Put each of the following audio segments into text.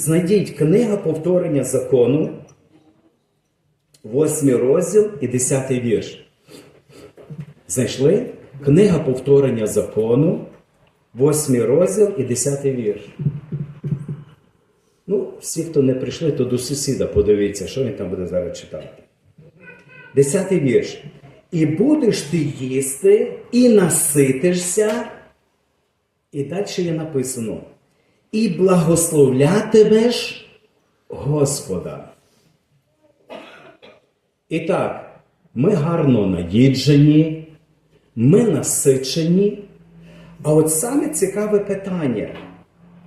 Знайдіть книга повторення закону, 8 розділ і 10 вірш. Знайшли? Книга повторення закону, 8 розділ і 10 вірш. Ну, всі, хто не прийшли, то до сусіда подивіться, що він там буде зараз читати. Десятий вірш. І будеш ти їсти, і наситишся. І далі є написано. І благословлятимеш Господа. І так, ми гарно наїджені, ми насичені. А от саме цікаве питання.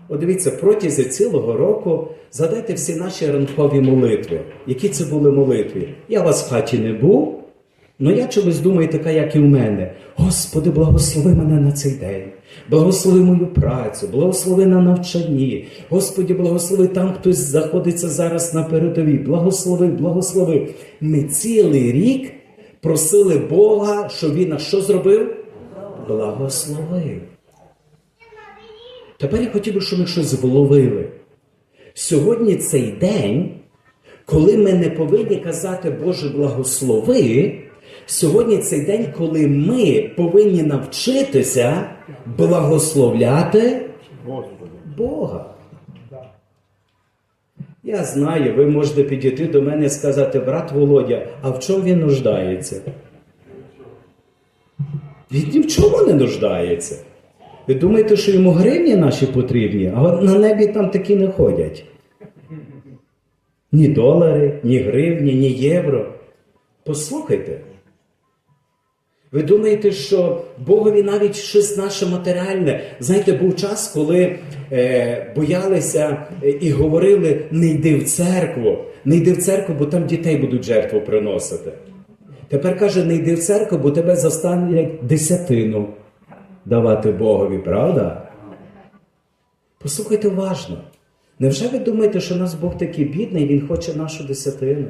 От дивіться, протязі цілого року згадайте всі наші ранкові молитви. Які це були молитви? Я вас в хаті не був, але я чомусь думаю, така, як і в мене. Господи, благослови мене на цей день, благослови мою працю, благослови на навчанні. Господи, благослови там, хтось знаходиться зараз на передовій. Благослови, благослови. Ми цілий рік просили Бога, щоб Він нас що зробив? Благословив. Тепер я хотів би, щоб ми щось вловили. Сьогодні цей день, коли ми не повинні казати Боже благослови, сьогодні цей день, коли ми повинні навчитися благословляти Бога. Я знаю, ви можете підійти до мене і сказати, брат Володя, а в чому він нуждається? Він ні в чому не нуждається. Ви думаєте, що йому гривні наші потрібні, а на небі там такі не ходять. Ні долари, ні гривні, ні євро. Послухайте. Ви думаєте, що Богові навіть щось наше матеріальне. Знаєте, був час, коли е, боялися е, і говорили: не йди в церкву, не йди в церкву, бо там дітей будуть жертву приносити. Тепер каже, не йди в церкву, бо тебе заставлять десятину давати Богові, правда? Послухайте уважно. Невже ви думаєте, що нас Бог такий бідний, Він хоче нашу десятину?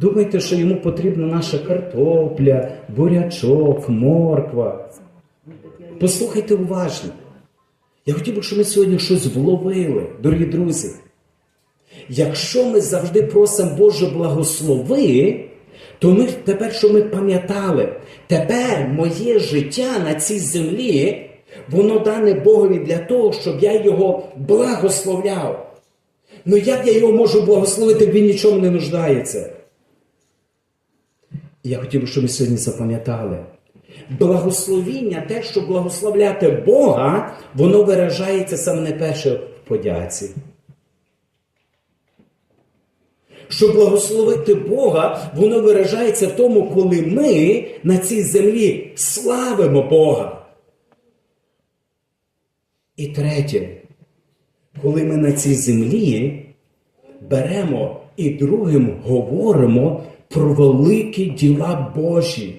Думаєте, що йому потрібна наша картопля, бурячок, морква? Послухайте уважно. Я хотів би, щоб ми сьогодні щось вловили, дорогі друзі. Якщо ми завжди просимо Боже благослови, то ми тепер, що ми пам'ятали, тепер моє життя на цій землі, воно дане Богові для того, щоб я його благословляв. Ну як я його можу благословити, він нічому не нуждається? Я хотів би, щоб ми сьогодні запам'ятали. Благословіння, те, що благословляти Бога, воно виражається саме найперше в подяці. Щоб благословити Бога, воно виражається в тому, коли ми на цій землі славимо Бога. І третє, коли ми на цій землі беремо і другим говоримо про великі діла Божі.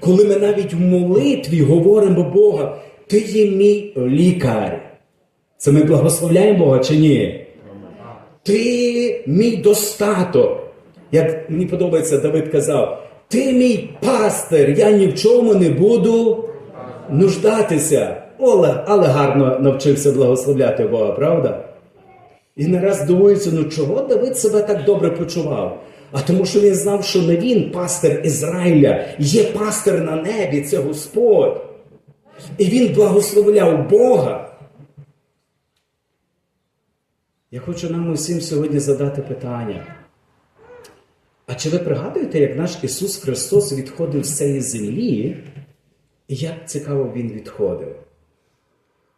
Коли ми навіть в молитві говоримо Бога, Ти є мій лікар. Це ми благословляємо Бога чи ні? Ти мій достаток. Як мені подобається, Давид казав, ти мій пастир, я ні в чому не буду нуждатися. Оле, але гарно навчився благословляти Бога, правда? І не раз дивується, ну чого Давид себе так добре почував? А тому, що він знав, що не він пастир Ізраїля, є пастир на небі, це Господь. І він благословляв Бога. Я хочу нам усім сьогодні задати питання. А чи ви пригадуєте, як наш Ісус Христос відходив з цієї землі, і як цікаво Він відходив?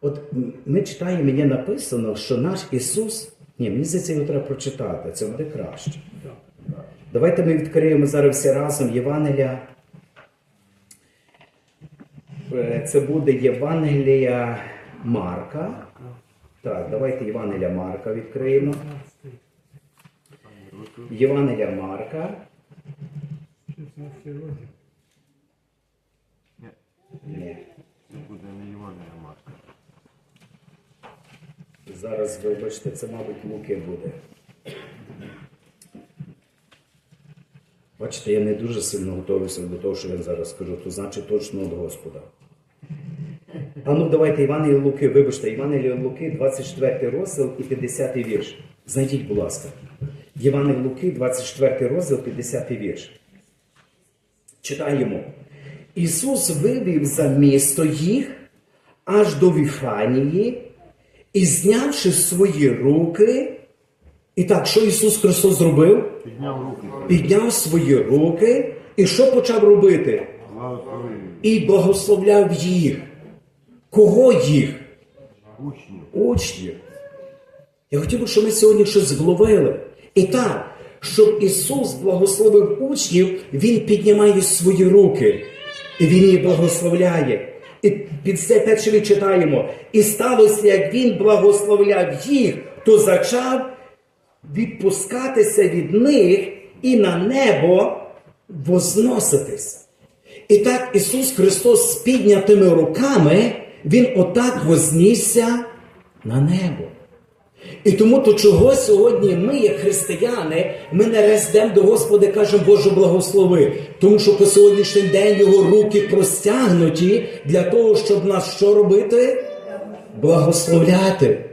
От ми читаємо, мені написано, що наш Ісус. Ні, мені здається, його треба прочитати, це буде краще. Давайте ми відкриємо зараз всі разом Євангелія. Е, Це буде Євангелія Марка. Так, давайте Євангелія Марка відкриємо. Євангелія Марка. Ні. Це буде не Івана Марка. Зараз, вибачте, це, мабуть, Луки буде. Бачите, я не дуже сильно готовився до того, що я зараз скажу, то значить точно від Господа. А ну давайте Івангелія Луки, вибачте, Івангелія Луки, 24 розділ і 50 вірш. Знайдіть, будь ласка. Євангелія Луки, 24 розділ, 50 вірш. Читаємо. Ісус вивів за місто їх аж до Віфанії, і знявши свої руки. І так, що Ісус Христос зробив? Підняв руки. Підняв свої руки, і що почав робити? І благословляв їх. Кого їх? учнів. Учнів. Я хотів би, щоб ми сьогодні щось вловили. І так, щоб Ісус благословив учнів, Він піднімає свої руки, і Він їх благословляє. І під це перше ми читаємо. І сталося, як Він благословляв їх, то зачав відпускатися від них і на небо возноситись. І так Ісус Христос з піднятими руками, Він отак вознісся на небо. І тому то чого сьогодні ми, як християни, ми не раз до Господа і кажемо Боже благослови. Тому що по сьогоднішній день його руки простягнуті для того, щоб нас що робити? Благословляти.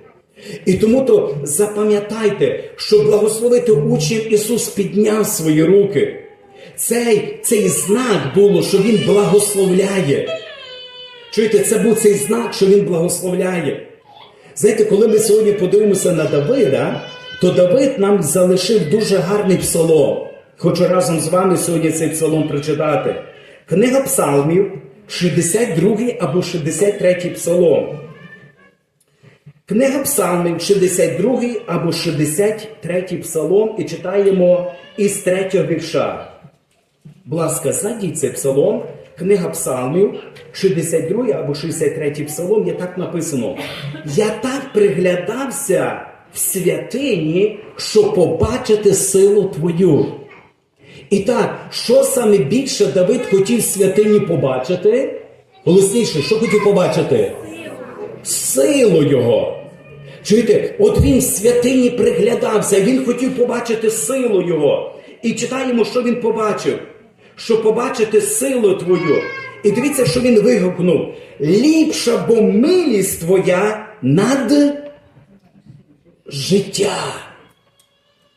І тому то запам'ятайте, щоб благословити учнів, Ісус підняв свої руки. Цей, цей знак було, що Він благословляє. Чуєте, це був цей знак, що Він благословляє. Знаєте, коли ми сьогодні подивимося на Давида, то Давид нам залишив дуже гарний псалом. Хочу разом з вами сьогодні цей псалом прочитати. Книга псалмів, 62 або 63 псалом. Книга Псалмів, 62 або 63 псалом, і читаємо із третього вірша. Будь ласка, псалом, книга Псалмів, 62 або 63 псалом, є так написано. Я так приглядався в святині, щоб побачити силу твою. І так, що саме більше Давид хотів в святині побачити? Голосніше, що хотів побачити? Силу його. Чуєте, от він в святині приглядався, він хотів побачити силу його. І читаємо, що він побачив. Щоб побачити силу твою. І дивіться, що він вигукнув: ліпша бо милість твоя над життя.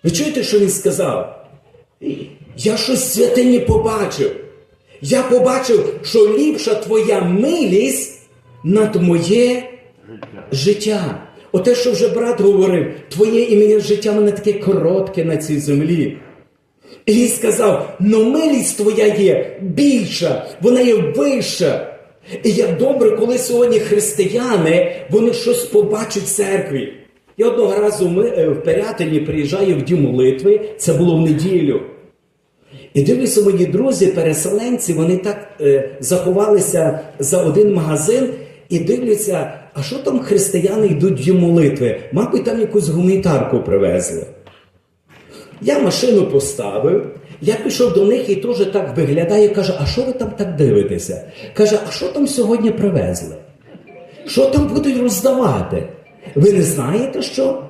Ви чуєте, що він сказав? Я щось святині побачив. Я побачив, що ліпша твоя милість над моє життя. Оте, що вже брат говорив, твоє ім'я життя мене таке коротке на цій землі. І він сказав: ну милість твоя є більша, вона є вища. І як добре, коли сьогодні християни вони щось побачать в церкві. Я одного разу ми, е, в Пирятині приїжджаю в дім молитви, це було в неділю. І дивлюся, мої друзі, переселенці, вони так е, заховалися за один магазин і дивляться, а що там християни йдуть в молитви? Мабуть, там якусь гуманітарку привезли. Я машину поставив, я пішов до них і теж так виглядає, каже, а що ви там так дивитеся? Каже, а що там сьогодні привезли? Що там будуть роздавати? Ви не знаєте що?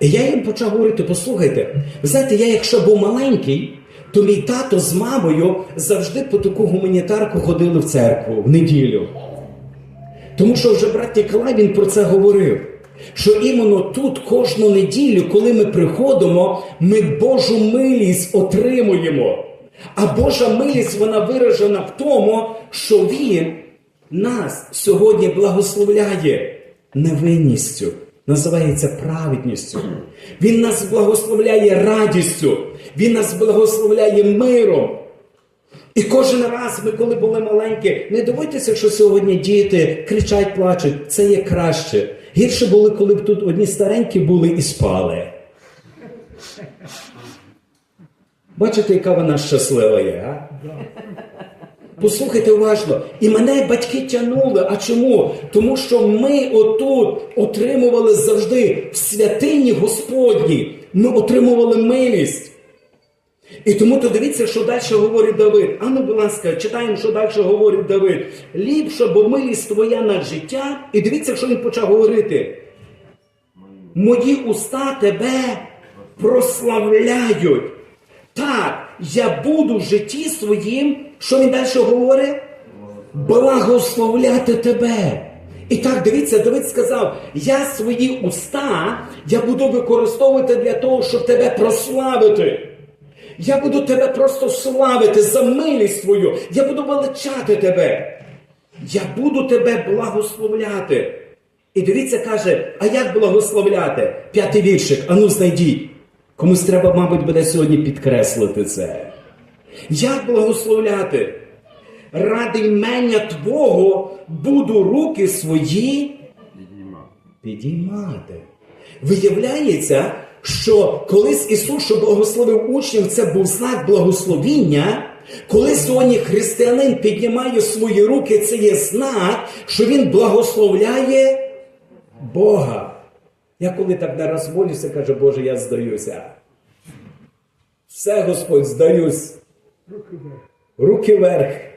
І я їм почав говорити: послухайте, ви знаєте, я якщо був маленький, то мій тато з мамою завжди по таку гуманітарку ходили в церкву в неділю. Тому що вже брат Ніколай він про це говорив. Що іменно тут кожну неділю, коли ми приходимо, ми Божу милість отримуємо. А Божа милість вона виражена в тому, що Він нас сьогодні благословляє невинністю, називається праведністю. Він нас благословляє радістю, Він нас благословляє миром. І кожен раз ми, коли були маленькі, не дивуйтеся, що сьогодні діти кричать, плачуть. Це є краще. Гірше були, коли б тут одні старенькі були і спали. Бачите, яка вона щаслива є, а? Послухайте уважно. І мене батьки тянули. А чому? Тому що ми отут отримували завжди в святині Господній. Ми отримували милість. І тому то дивіться, що далі говорить Давид. А ну, будь ласка, читаємо, що далі говорить Давид. Ліпше, бо милість твоя над життя. І дивіться, що він почав говорити. Мої уста тебе прославляють. Так, я буду в житті своїм. Що він далі говорить? Благословляти тебе. І так, дивіться, Давид сказав: я свої уста я буду використовувати для того, щоб тебе прославити. Я буду тебе просто славити за милість твою. Я буду величати тебе. Я буду тебе благословляти. І дивіться, каже, а як благословляти? П'ятий віршик, ану знайдіть. Комусь треба, мабуть, буде сьогодні підкреслити це. Як благословляти? Ради імення Твого буду руки свої підіймати. Виявляється, що колись Ісус, що благословив учнів, це був знак благословіння. Коли сьогодні християнин піднімає свої руки, це є знак, що він благословляє Бога. Я коли так не раз молюся, каже, Боже, я здаюся. Все, Господь, здаюсь. Руки вверх.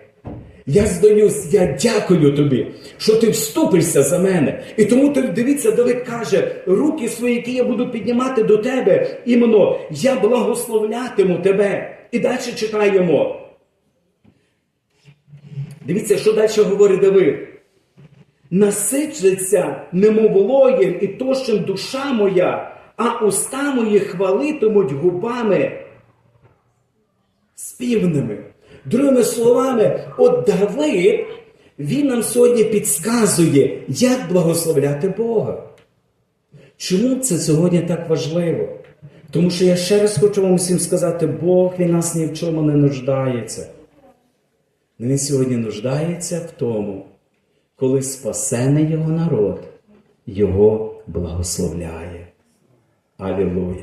Я здаюсь, я дякую тобі, що ти вступишся за мене. І тому ти дивіться, Давид каже, руки свої, які я буду піднімати до тебе, іменно я благословлятиму тебе. І далі читаємо. Дивіться, що далі говорить Давид. Насичиться немоволоєм і тощим душа моя, а уста мої хвалитимуть губами співними. Другими словами, от Давид, він нам сьогодні підказує, як благословляти Бога. Чому це сьогодні так важливо? Тому що я ще раз хочу вам всім сказати, Бог він нас ні в чому не нуждається. Він сьогодні нуждається в тому, коли спасений його народ його благословляє. Алілуя!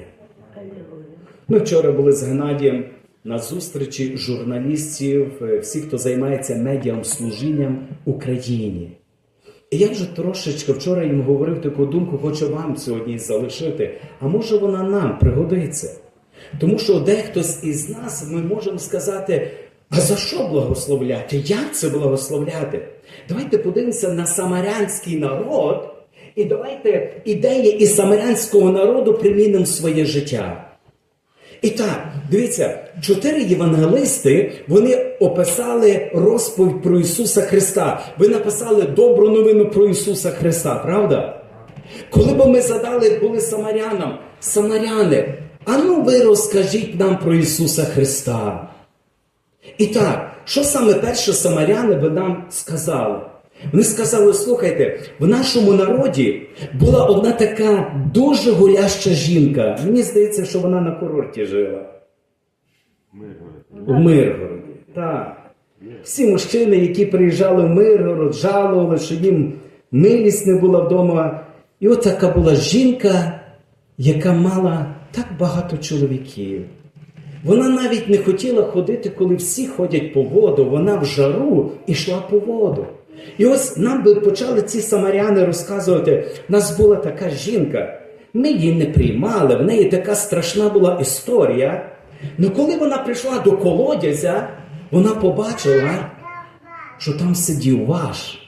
Ми вчора були з Геннадієм на зустрічі журналістів, е, всі, хто займається медіам служінням Україні. І я вже трошечки вчора їм говорив таку думку, хочу вам сьогодні залишити. А може вона нам пригодиться? Тому що дехтось із нас ми можемо сказати, а за що благословляти? Як це благословляти? Давайте подивимося на самарянський народ, і давайте ідеї із самарянського народу примінимо в своє життя. І так, дивіться, чотири євангелисти вони описали розповідь про Ісуса Христа. Ви написали добру новину про Ісуса Христа, правда? Коли б ми задали були самарянам, самаряни, а ну ви розкажіть нам про Ісуса Христа. І так, що саме перше самаряни би нам сказали? Вони сказали: слухайте, в нашому народі була одна така дуже гуляща жінка. Мені здається, що вона на курорті жила. У Миргороді. Так. Всі мужчини, які приїжджали в Миргород, жалували, що їм милість не була вдома. І от така була жінка, яка мала так багато чоловіків. Вона навіть не хотіла ходити, коли всі ходять по воду. Вона в жару йшла по воду. І ось нам би почали ці самаряни розказувати, у нас була така жінка, ми її не приймали, в неї така страшна була історія. Ну коли вона прийшла до колодязя, вона побачила, що там сидів ваш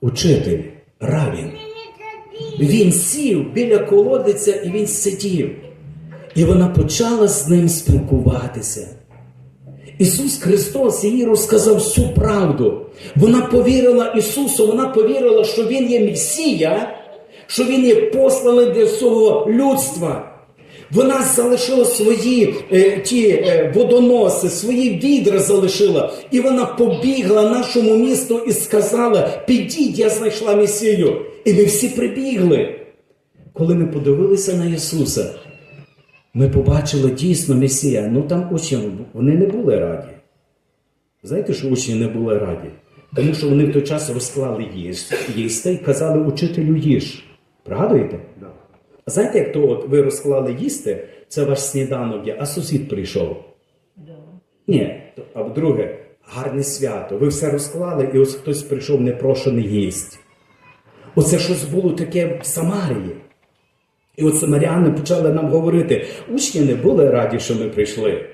учитель Равін. Він сів біля колодиця і він сидів. І вона почала з ним спілкуватися. Ісус Христос їй розказав всю правду. Вона повірила Ісусу, вона повірила, що Він є Месія, що Він є посланий для всього людства. Вона залишила свої е, ті е, водоноси, свої відра залишила, і вона побігла нашому місту і сказала: Підіть, я знайшла Месію. І ми всі прибігли. Коли ми подивилися на Ісуса, ми побачили дійсно Месія. Ну там учні вони не були раді. Знаєте, що учні не були раді? Тому що вони в той час розклали їсти і казали учителю їж. Пригадуєте? Да. А знаєте, як то от ви розклали їсти, це ваш сніданок є, а сусід прийшов. Ні, то- а вдруге, гарне свято. Ви все розклали, і ось хтось прийшов непрошений їсть. Оце щось було таке в Самарії. І от самаряни почали нам говорити, учні не були раді, що ми прийшли.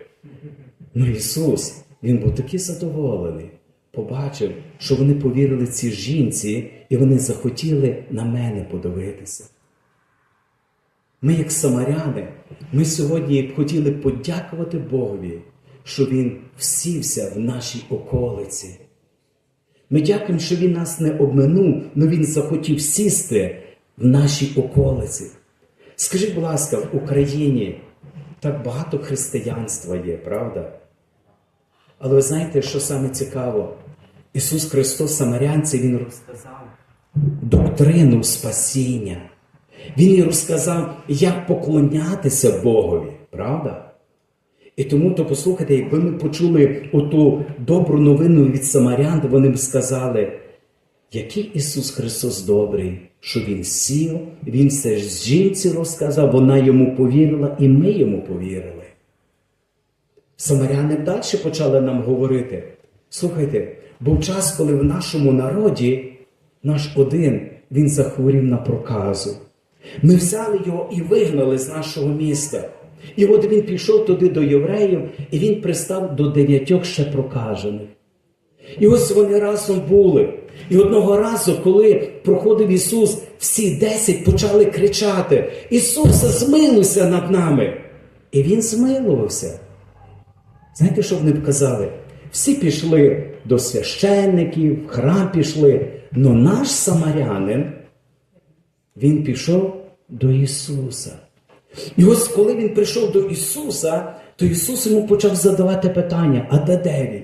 Ну Ісус, Він був такий задоволений, побачив, що вони повірили цій жінці, і вони захотіли на мене подивитися. Ми, як самаряни, ми сьогодні б хотіли подякувати Богові, що Він всівся в нашій околиці. Ми дякуємо, що Він нас не обминув, але Він захотів сісти в нашій околиці. Скажіть, будь ласка, в Україні так багато християнства є, правда? Але ви знаєте, що саме цікаво? Ісус Христос, Самарянці, Він розказав доктрину спасіння. Він їй розказав, як поклонятися Богові, правда? І тому, то послухайте, якби ми почули оту добру новину від самарян, вони б сказали, який Ісус Христос добрий, що Він сів, Він все ж жінці розказав, вона йому повірила, і ми йому повірили. Самаряни далі почали нам говорити. Слухайте, був час, коли в нашому народі наш один він захворів на проказу. Ми взяли його і вигнали з нашого міста. І от він пішов туди до євреїв, і він пристав до дев'ятьох ще прокажених. І ось вони разом були. І одного разу, коли проходив Ісус, всі десять почали кричати: Ісусе, змилуйся над нами! І Він змилувався. Знаєте, що вони б казали? Всі пішли до священників, в храм пішли, але наш самарянин, він пішов до Ісуса. І ось коли він прийшов до Ісуса, то Ісус йому почав задавати питання: а де дев'ять?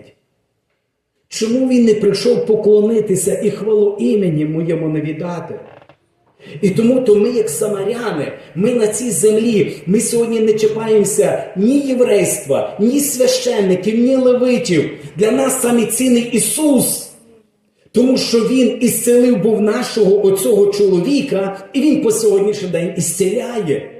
Чому він не прийшов поклонитися і хвалу імені моєму не віддати? І тому то ми, як самаряни, ми на цій землі, ми сьогодні не чіпаємося ні єврейства, ні священників, ні левитів. Для нас саме цінний Ісус. Тому що Він ісцелив був нашого оцього чоловіка, і Він по сьогоднішній день ісцеляє.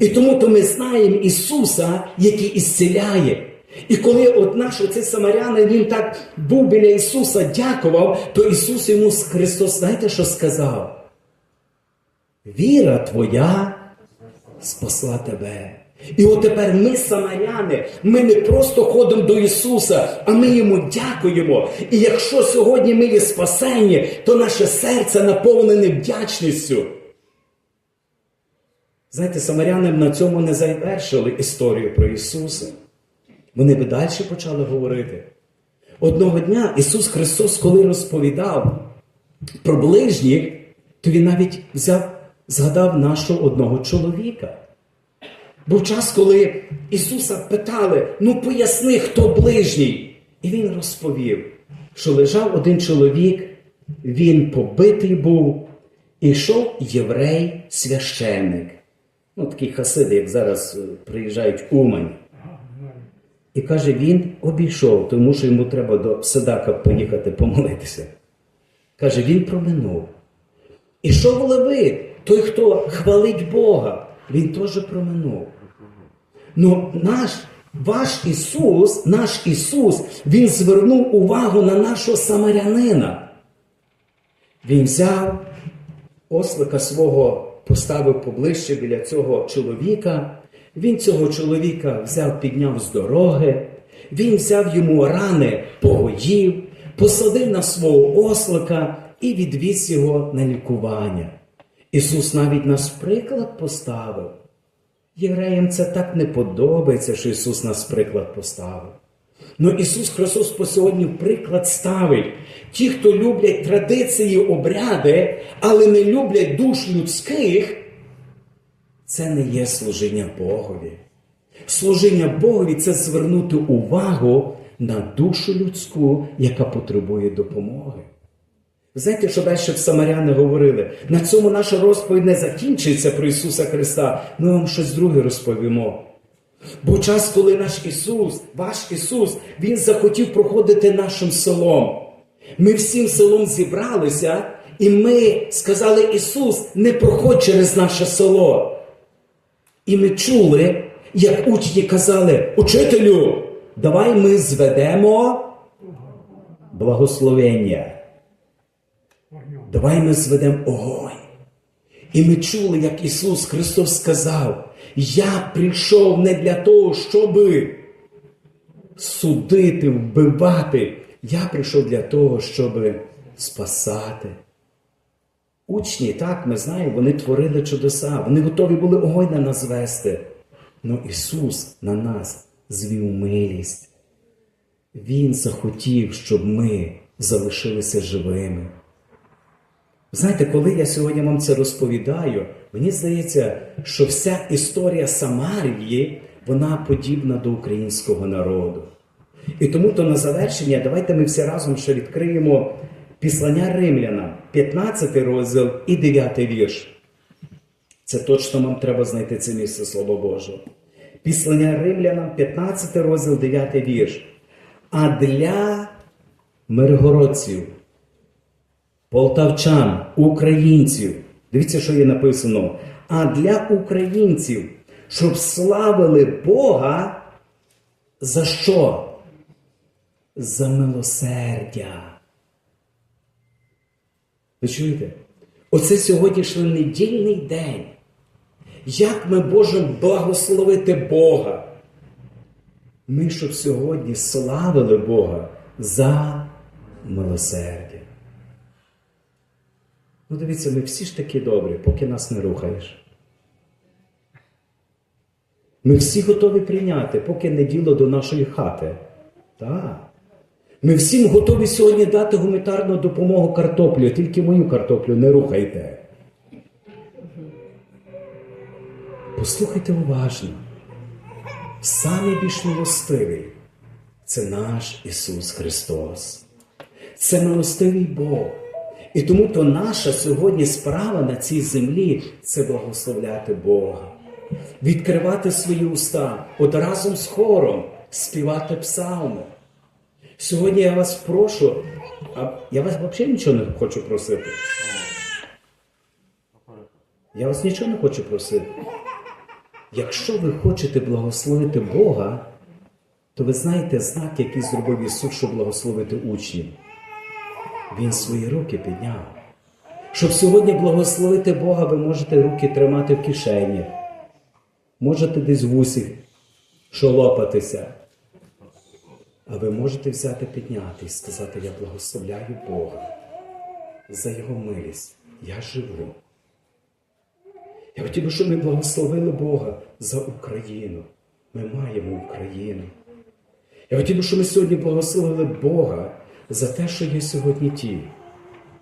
І тому то ми знаємо Ісуса, який ісцеляє. І коли от наш оцей самарянин, він так був біля Ісуса, дякував, то Ісус йому Христос, знаєте, що сказав? Віра твоя спасла тебе. І от тепер ми, самаряни, ми не просто ходимо до Ісуса, а ми йому дякуємо. І якщо сьогодні ми є спасені, то наше серце наповнене вдячністю. Знаєте, самаряни на цьому не завершили історію про Ісуса. Вони би далі почали говорити. Одного дня Ісус Христос, коли розповідав про ближніх, то Він навіть взяв, згадав нашого одного чоловіка. Був час, коли Ісуса питали: ну поясни, хто ближній. І Він розповів, що лежав один чоловік, він побитий був, і йшов єврей священник. Ну, такі хасиди, як зараз е, приїжджають Умань. І каже, він обійшов, тому що йому треба до Седака поїхати помолитися. Каже, він проминув. Ішов Левит, той, хто хвалить Бога, він теж проминув. Ну, наш, ваш Ісус, наш Ісус, Він звернув увагу на нашого самарянина. Він взяв ослика свого, поставив поближче біля цього чоловіка. Він цього чоловіка взяв, підняв з дороги, він взяв йому рани, погоїв, посадив на свого ослика і відвіз його на лікування. Ісус навіть нас приклад поставив. Євреям це так не подобається, що Ісус нас приклад поставив. Ну Ісус Христос по сьогодні приклад ставить. Ті, хто люблять традиції, обряди, але не люблять душ людських, це не є служіння Богові. Служіння Богові це звернути увагу на душу людську, яка потребує допомоги. Знаєте, що далі в Самаряни говорили? На цьому наша розповідь не закінчується про Ісуса Христа. Ми вам щось друге розповімо. Був час, коли наш Ісус, ваш Ісус, Він захотів проходити нашим селом. Ми всім селом зібралися, і ми сказали: Ісус, не проходь через наше село. І ми чули, як учні казали, учителю, давай ми зведемо благословення. Давай ми зведемо огонь. І ми чули, як Ісус Христос сказав: Я прийшов не для того, щоби судити, вбивати. Я прийшов для того, щоб спасати. Учні, так, ми знаємо, вони творили чудеса, вони готові були огонь на нас вести. Но Ісус на нас звів милість. Він захотів, щоб ми залишилися живими. Знаєте, коли я сьогодні вам це розповідаю, мені здається, що вся історія Самарії, вона подібна до українського народу. І тому то на завершення давайте ми всі разом ще відкриємо післання римлянам, 15 розділ і 9 вірш. Це точно вам треба знайти це місце Слова Божого. Післання римлянам, 15 розділ, 9 вірш. А для миргородців, полтавчан, українців, дивіться, що є написано. А для українців, щоб славили Бога, за що? За милосердя. Ви чуєте? Оце сьогоднішній недільний день. Як ми можемо благословити Бога? Ми, щоб сьогодні славили Бога за милосердя. Ну, дивіться, ми всі ж такі добрі, поки нас не рухаєш. Ми всі готові прийняти, поки не діло до нашої хати. Так. Ми всім готові сьогодні дати гуманітарну допомогу картоплю, тільки мою картоплю не рухайте. Послухайте уважно. Самий більш милостивий це наш Ісус Христос. Це милостивий Бог. І тому то наша сьогодні справа на цій землі це благословляти Бога, відкривати свої уста, от разом з хором співати псалми. Сьогодні я вас прошу, а я вас взагалі нічого не хочу просити. Я вас нічого не хочу просити. Якщо ви хочете благословити Бога, то ви знаєте знак, який зробив Ісус, щоб благословити учнів. Він свої руки підняв. Щоб сьогодні благословити Бога, ви можете руки тримати в кишені, можете десь в усі шолопатися. Ви можете взяти підняти і сказати, я благословляю Бога за Його милість. Я живу. Я хотів би, щоб ми благословили Бога за Україну. Ми маємо Україну. Я хотів би, щоб ми сьогодні благословили Бога за те, що є сьогодні ті,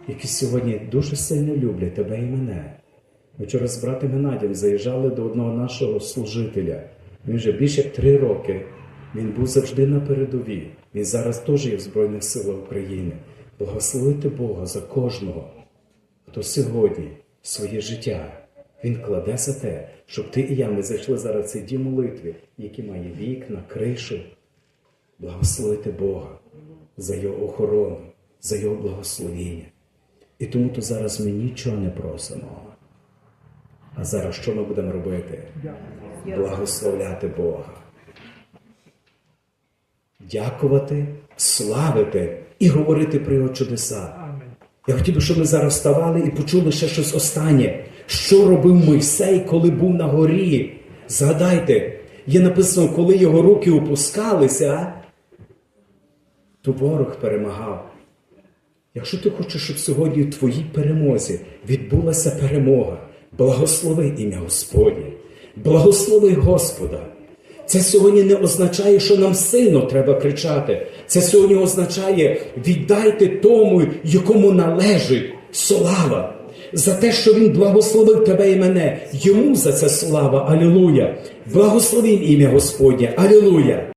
які сьогодні дуже сильно люблять тебе і мене. Ми вчора з братом Геннадієм заїжджали до одного нашого служителя. Він вже більше як три роки. Він був завжди на передовій. Він зараз теж є в Збройних силах України. Благословити Бога за кожного, хто сьогодні своє життя він кладе за те, щоб ти і я ми зайшли зараз в цей дім молитви, який має вікна, кришу. Благословити Бога за Його охорону, за Його благословіння. І тому то зараз ми нічого не просимо. А зараз що ми будемо робити? Благословляти Бога. Дякувати, славити і говорити про Його чудеса. Я хотів би, щоб ми зараз вставали і почули ще щось останнє. Що робив Мойсей, коли був на горі? Згадайте, є написано, коли його руки опускалися, то ворог перемагав. Якщо ти хочеш, щоб сьогодні в твоїй перемозі відбулася перемога, благослови ім'я Господнє, благослови Господа. Це сьогодні не означає, що нам сильно треба кричати. Це сьогодні означає віддайте тому, якому належить слава. За те, що Він благословив тебе і мене. Йому за це слава. Алілуя. Благословим ім'я Господнє. Алілуя.